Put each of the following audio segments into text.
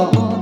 Oh.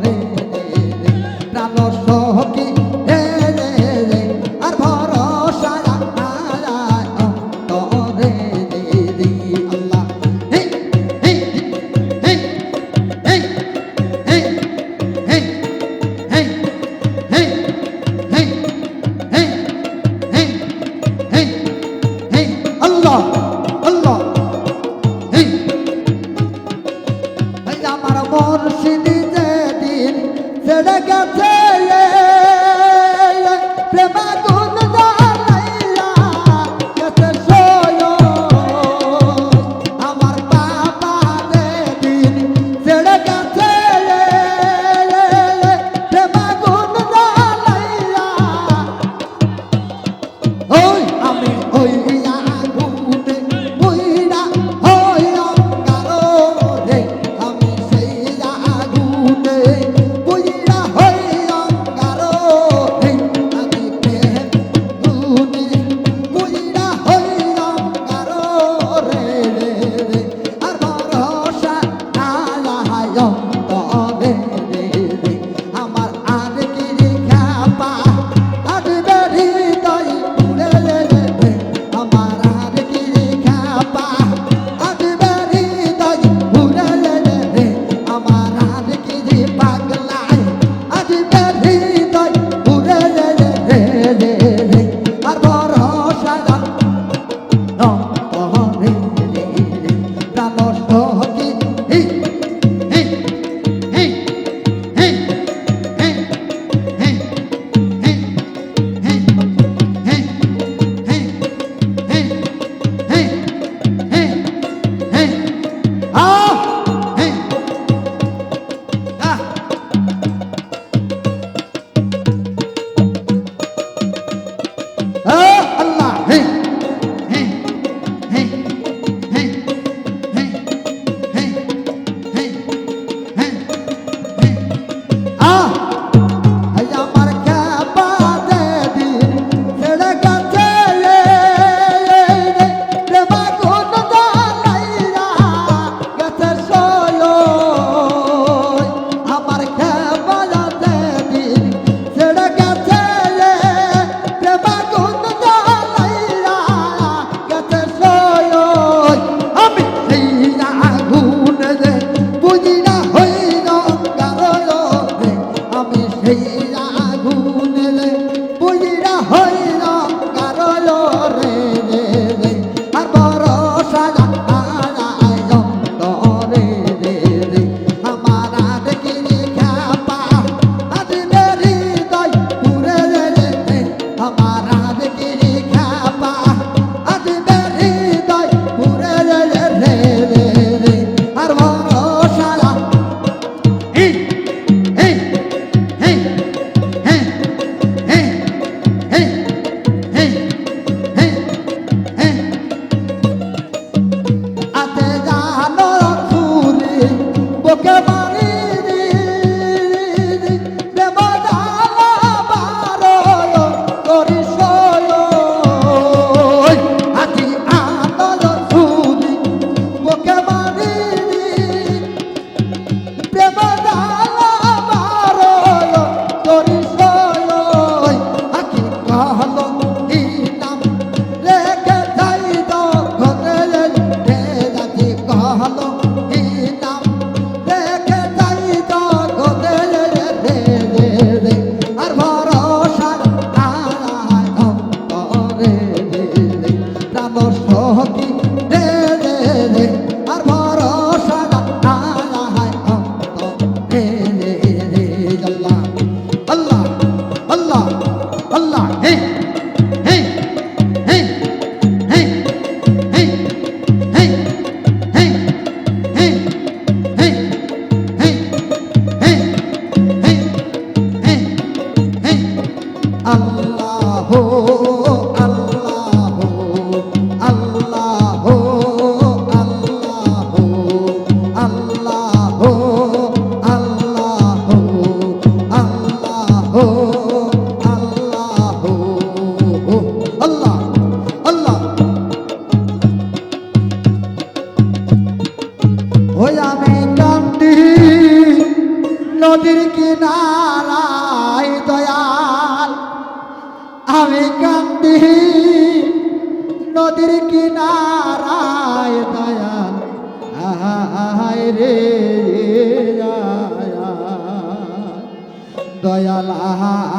Dayal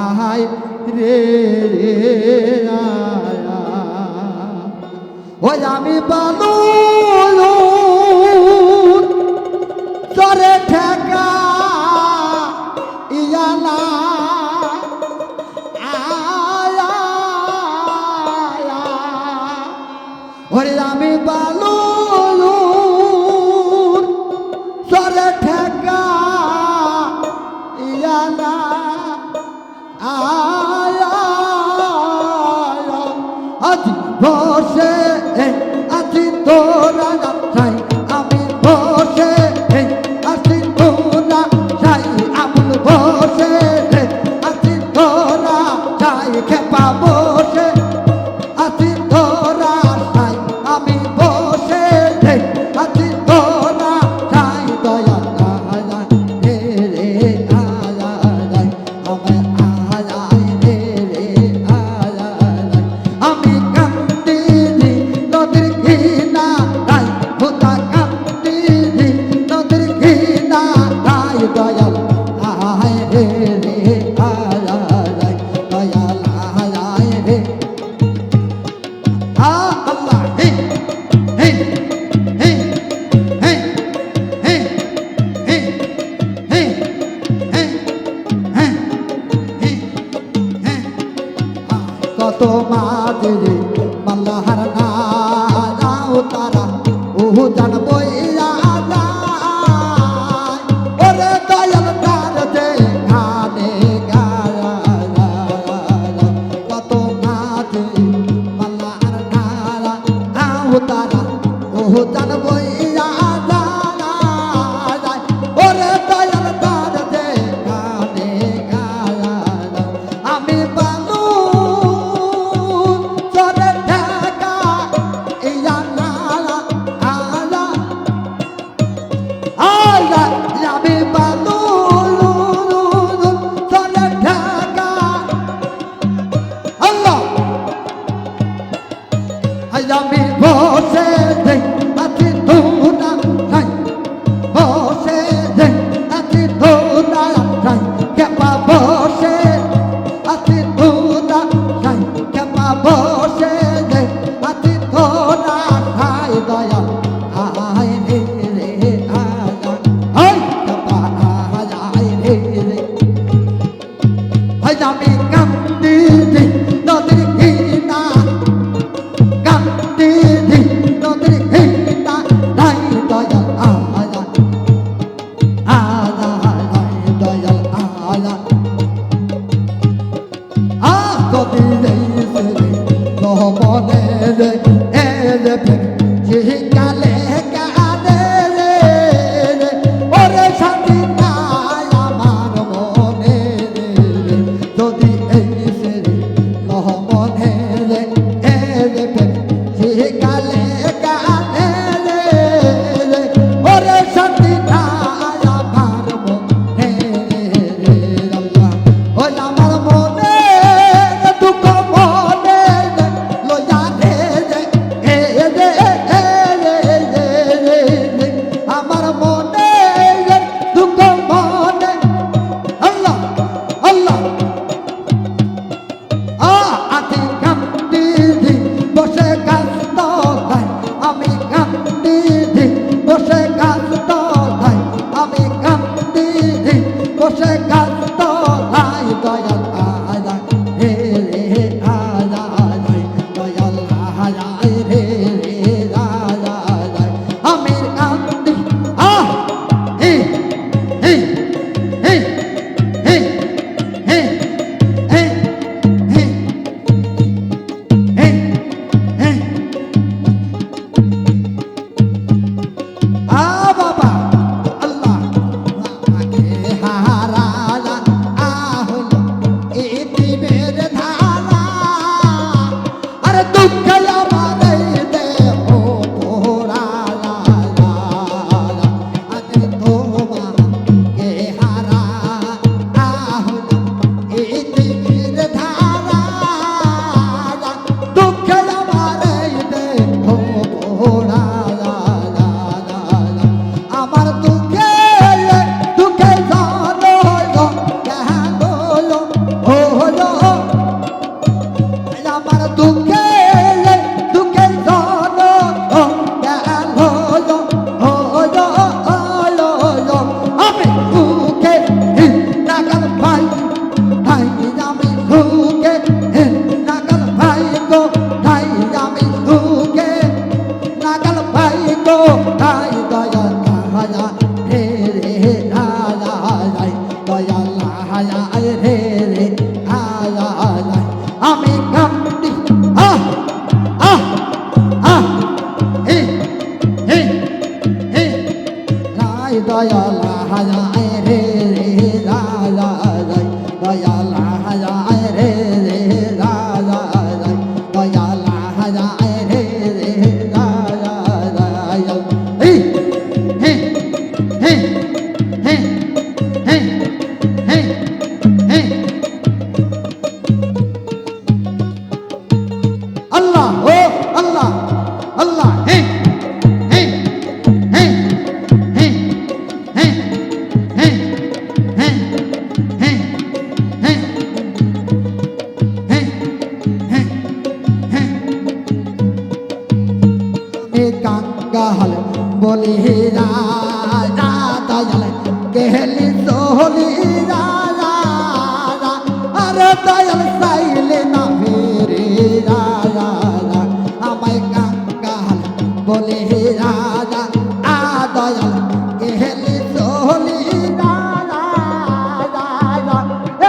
আহায় রে ওই আমি বালু তরে ঠেকা ইয়ালা ওরে আমি বালু খেপাবো bị ngâm đi সোহলিরা রাতা জালে কেহলি সোহলিরা আরে দয়াল সাইলে না ফেরে রাজা আমায় কাঙ্গাল বলে রাজা আ দয়াল কেহলি সোহলিরা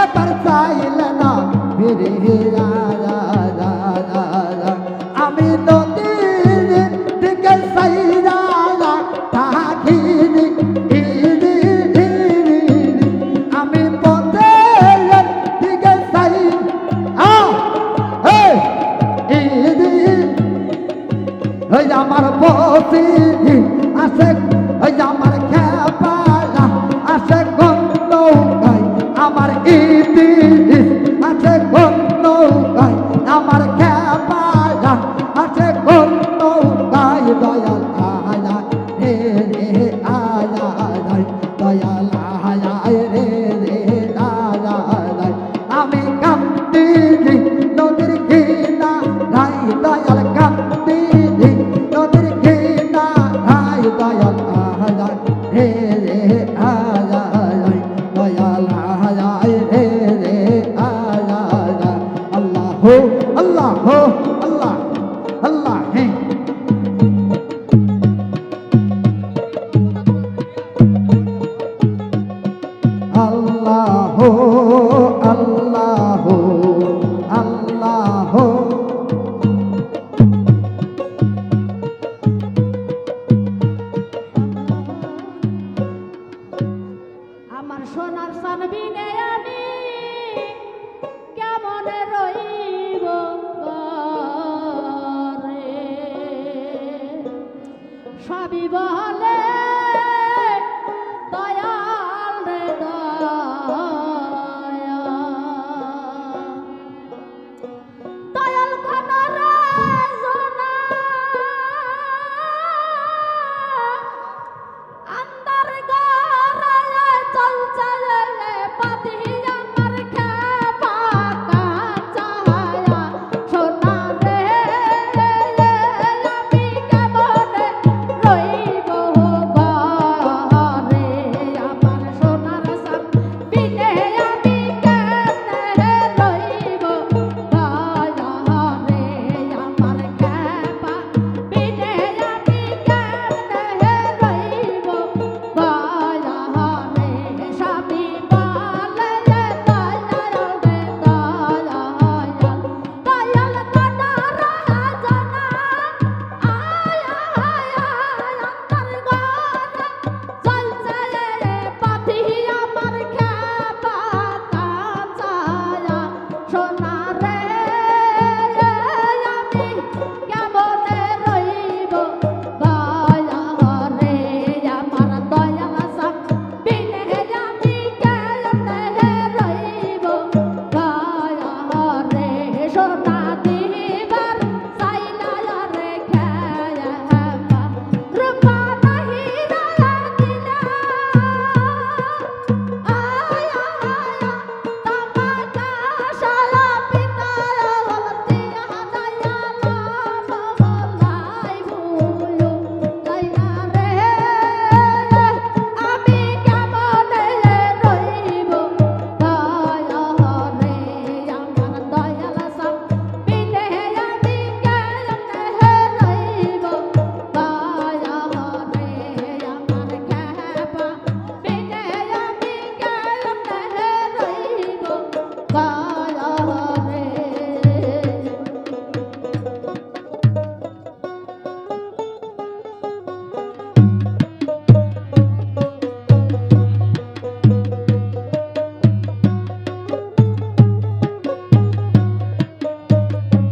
এবার সাইলে না ফেরে রাজা وفيه عسك يا مركب عسك كنتو جاي عمر ايدي عسك كنتو جاي عمر আল্লাহ আল্লাহ বলে